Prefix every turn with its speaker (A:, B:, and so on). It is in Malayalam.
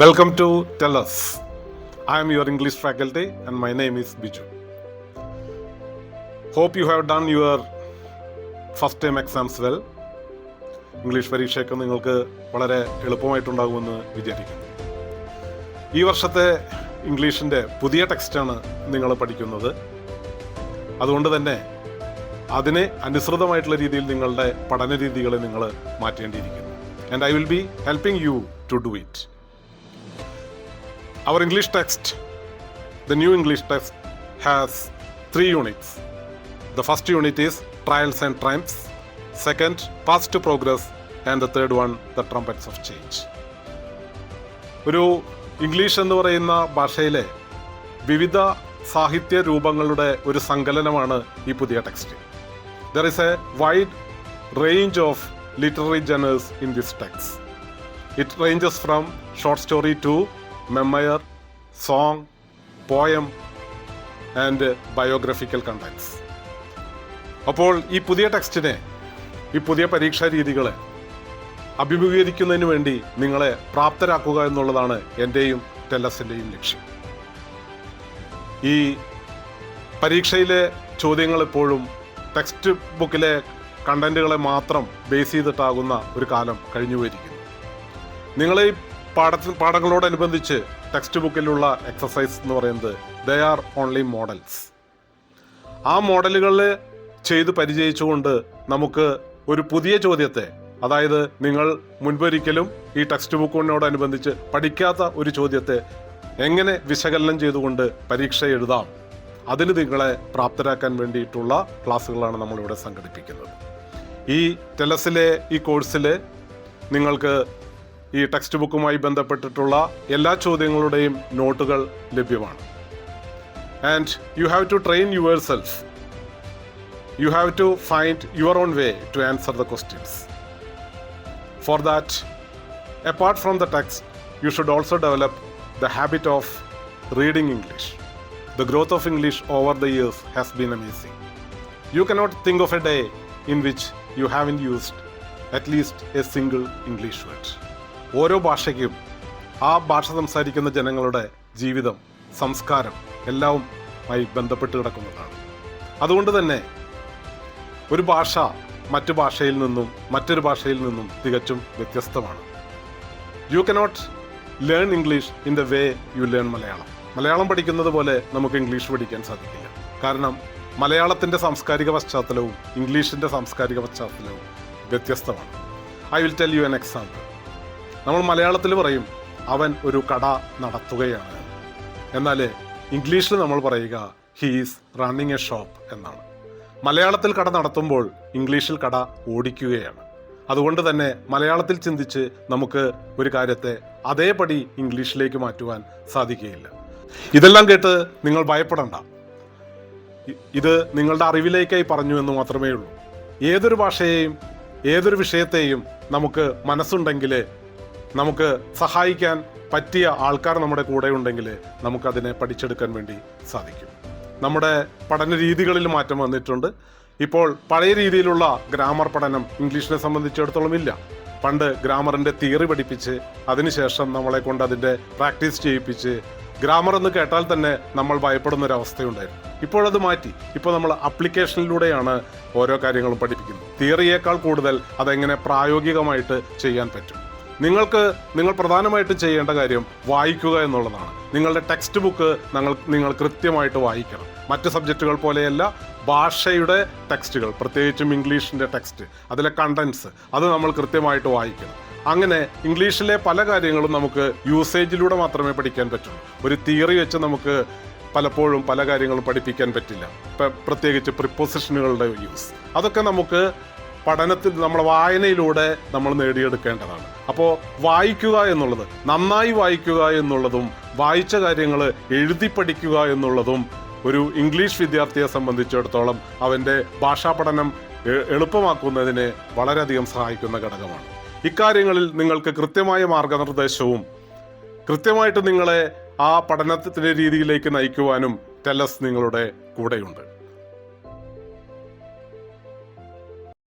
A: Welcome to Us. I am your English faculty and my name is Biju. Hope you have done your first time exams well English പരീക്ഷയൊക്കെ നിങ്ങൾക്ക് വളരെ എളുപ്പമായിട്ടുണ്ടാകുമെന്ന് വിചാരിക്കുന്നു. ഈ വർഷത്തെ ഇംഗ്ലീഷിന്റെ പുതിയ ടെക്സ്റ്റാണ് നിങ്ങൾ പഠിക്കുന്നത്. അതുകൊണ്ട് തന്നെ അതിന് അനുസൃതമായിട്ടുള്ള രീതിയിൽ നിങ്ങളുടെ പഠന രീതികളെ നിങ്ങൾ മാറ്റേണ്ടിയിരിക്കുന്നു. And I will be helping you to do it Our English text, the new English text, has three units. The first unit is Trials and Triumphs, second, Past Progress, and the third one, The Trumpets of Change. ഒരു ഇംഗ്ലീഷ് എന്ന് പറയുന്ന ഭാഷയിലെ വിവിധ സാഹിത്യ രൂപങ്ങളുടെ ഒരു സങ്കലനമാണ് ഈ പുതിയ text there is a wide range of literary genres in this text it ranges from short story to memoir song poem and biographical conducts അപ്പോൾ ഈ പുതിയ ടെക്സ്റ്റിനെ ഈ പുതിയ പരീക്ഷാ രീതികളെ അഭിമുഖീകരിക്കുന്നതിന് വേണ്ടി നിങ്ങളെ പ്രാപ്തരാക്കുക എന്നുള്ളതാണ് എന്റെയും ടെല്ലസിന്റെയും ലക്ഷ്യം. ഈ പരീക്ഷയിലെ ചോദ്യങ്ങൾ എപ്പോഴും ടെക്സ്റ്റ് ബുക്കിലെ കണ്ടന്റുകളെ മാത്രം ബേസ് ചെയ്തിട്ടാകുന്ന ഒരു കാലം കഴിഞ്ഞു പോയിരിക്കുന്നു നിങ്ങൾ ഈ പാഠ പാഠങ്ങളോടനുബന്ധിച്ച് ടെക്സ്റ്റ് ബുക്കിലുള്ള എക്സസൈസ് എന്ന് പറയുന്നത് ദേ ആർ ഓൺലി മോഡൽസ് ആ മോഡലുകളിൽ ചെയ്ത് പരിചയിച്ചുകൊണ്ട് നമുക്ക് ഒരു പുതിയ ചോദ്യത്തെ അതായത് നിങ്ങൾ മുൻപൊരിക്കലും ഈ ടെക്സ്റ്റ് ബുക്കിനോടനുബന്ധിച്ച് പഠിക്കാത്ത ഒരു ചോദ്യത്തെ എങ്ങനെ വിശകലനം ചെയ്തുകൊണ്ട് പരീക്ഷ എഴുതാം? അതിന് നിങ്ങളെ പ്രാപ്തരാക്കാൻ വേണ്ടിയിട്ടുള്ള ക്ലാസ്സുകളാണ് നമ്മളിവിടെ സംഘടിപ്പിക്കുന്നത്. ഈ ടെലസിലെ ഈ കോഴ്സിൽ നിങ്ങൾക്ക് ഈ ടെക്സ്റ്റ് ബുക്കുമായി ബന്ധപ്പെട്ടിട്ടുള്ള എല്ലാ ചോദ്യങ്ങളുടെയും നോട്ടുകൾ ലഭ്യമാണ്. And you have to train yourself you have to find your own way to answer the questions for that apart from the text you should also develop the habit of reading English the growth of English over the years has been amazing you cannot think of a day in which you have in used at least a single English words ഓരോ ഭാഷയ്ക്കും ആ ഭാഷ സംസാരിക്കുന്ന ജനങ്ങളുടെ ജീവിതം സംസ്കാരം എല്ലാവുമായി ബന്ധപ്പെട്ട് കിടക്കുന്നതാണ്. അതുകൊണ്ട് തന്നെ ഒരു ഭാഷ മറ്റു ഭാഷയിൽ നിന്നും മറ്റൊരു ഭാഷയിൽ നിന്നും തികച്ചും വ്യത്യസ്തമാണ്. You cannot learn English in the way you learn Malayalam. Malayalam പഠിക്കുന്നത് പോലെ നമുക്ക് ഇംഗ്ലീഷ് പഠിക്കാൻ സാധിക്കില്ല. കാരണം മലയാളത്തിന്റെ സാംസ്കാരിക പശ്ചാത്തലവും ഇംഗ്ലീഷിന്റെ സാംസ്കാരിക പശ്ചാത്തലവും വ്യത്യസ്തമാണ്. I will tell you an example നമ്മൾ മലയാളത്തിൽ പറയും അവൻ ഒരു കട നടത്തുകയാണ്. എന്നാൽ ഇംഗ്ലീഷിൽ നമ്മൾ പറയുക ഹീസ് റണ്ണിങ് എ ഷോപ്പ് എന്നാണ്. മലയാളത്തിൽ കട നടത്തുമ്പോൾ ഇംഗ്ലീഷിൽ കട ഓടിക്കുകയാണ്. അതുകൊണ്ട് തന്നെ മലയാളത്തിൽ ചിന്തിച്ച് നമുക്ക് ഒരു കാര്യത്തെ അതേപടി ഇംഗ്ലീഷിലേക്ക് മാറ്റുവാൻ സാധിക്കുകയില്ല. ഇതെല്ലാം കേട്ട് നിങ്ങൾ ഭയപ്പെടണ്ട. ഇത് നിങ്ങളുടെ അറിവിലേക്കായി പറഞ്ഞു എന്ന് മാത്രമേ ഉള്ളൂ. ഏതൊരു ഭാഷയെയും ഏതൊരു വിഷയത്തെയും നമുക്ക് മനസ്സുണ്ടെങ്കിൽ നമുക്ക് സഹായിക്കാൻ പറ്റിയ ആൾക്കാർ നമ്മുടെ കൂടെ ഉണ്ടെങ്കിൽ നമുക്കതിനെ പഠിച്ചെടുക്കാൻ വേണ്ടി സാധിക്കും. നമ്മുടെ പഠന രീതികളിൽ മാറ്റം വന്നിട്ടുണ്ട്. ഇപ്പോൾ പഴയ രീതിയിലുള്ള ഗ്രാമർ പഠനം ഇംഗ്ലീഷിനെ സംബന്ധിച്ചിടത്തോളം ഇല്ല. പണ്ട് ഗ്രാമറിന്റെ തിയറി പഠിപ്പിച്ച് അതിനുശേഷം നമ്മളെ കൊണ്ട് അതിന്റെ പ്രാക്ടീസ് ചെയ്യിപ്പിച്ച് ഗ്രാമർ എന്ന് കേട്ടാൽ തന്നെ നമ്മൾ ഭയപ്പെടുന്ന ഒരു അവസ്ഥയുണ്ടായിരുന്നു. ഇപ്പോഴത് മാറ്റി. ഇപ്പോൾ നമ്മൾ അപ്ലിക്കേഷനിലൂടെയാണ് ഓരോ കാര്യങ്ങളും പഠിപ്പിക്കുന്നത്. തിയറിയേക്കാൾ കൂടുതൽ അതെങ്ങനെ പ്രായോഗികമായിട്ട് ചെയ്യാൻ പറ്റും? നിങ്ങൾക്ക് നിങ്ങൾ പ്രധാനമായിട്ടും ചെയ്യേണ്ട കാര്യം വായിക്കുക എന്നുള്ളതാണ്. നിങ്ങളുടെ ടെക്സ്റ്റ് ബുക്ക് നിങ്ങൾ നിങ്ങൾ കൃത്യമായിട്ട് വായിക്കണം. മറ്റ് സബ്ജക്റ്റുകൾ പോലെയല്ല ഭാഷയുടെ ടെക്സ്റ്റുകൾ പ്രത്യേകിച്ചും ഇംഗ്ലീഷിന്റെ ടെക്സ്റ്റ് അതിലെ കണ്ടൻസ് അത് നമ്മൾ കൃത്യമായിട്ട് വായിക്കണം. അങ്ങനെ ഇംഗ്ലീഷിലെ പല കാര്യങ്ങളും നമുക്ക് യൂസേജിലൂടെ മാത്രമേ പഠിക്കാൻ പറ്റുള്ളൂ ഒരു തിയറി വെച്ച് നമുക്ക് പലപ്പോഴും പല കാര്യങ്ങളും പഠിപ്പിക്കാൻ പറ്റില്ല. പ്രത്യേകിച്ച് പ്രിപ്പോസിഷനുകളുടെ യൂസ് അതൊക്കെ നമുക്ക് പഠനത്തിൽ നമ്മുടെ വായനയിലൂടെ നമ്മൾ നേടിയെടുക്കേണ്ടതാണ്. അപ്പോൾ വായിക്കുക എന്നുള്ളത് നന്നായി വായിക്കുക എന്നുള്ളതും വായിച്ച കാര്യങ്ങൾ എഴുതി പഠിക്കുക എന്നുള്ളതും ഒരു ഇംഗ്ലീഷ് വിദ്യാർത്ഥിയെ സംബന്ധിച്ചിടത്തോളം അവന്റെ ഭാഷാ പഠനം എളുപ്പമാക്കുന്നതിന് വളരെയധികം സഹായിക്കുന്ന ഘടകമാണ്. ഇക്കാര്യങ്ങളിൽ നിങ്ങൾക്ക് കൃത്യമായ മാർഗനിർദ്ദേശവും കൃത്യമായിട്ട് നിങ്ങളെ ആ പഠനത്തിന്റെ രീതിയിലേക്ക് നയിക്കുവാനും ടെലസ് നിങ്ങളുടെ കൂടെയുണ്ട്.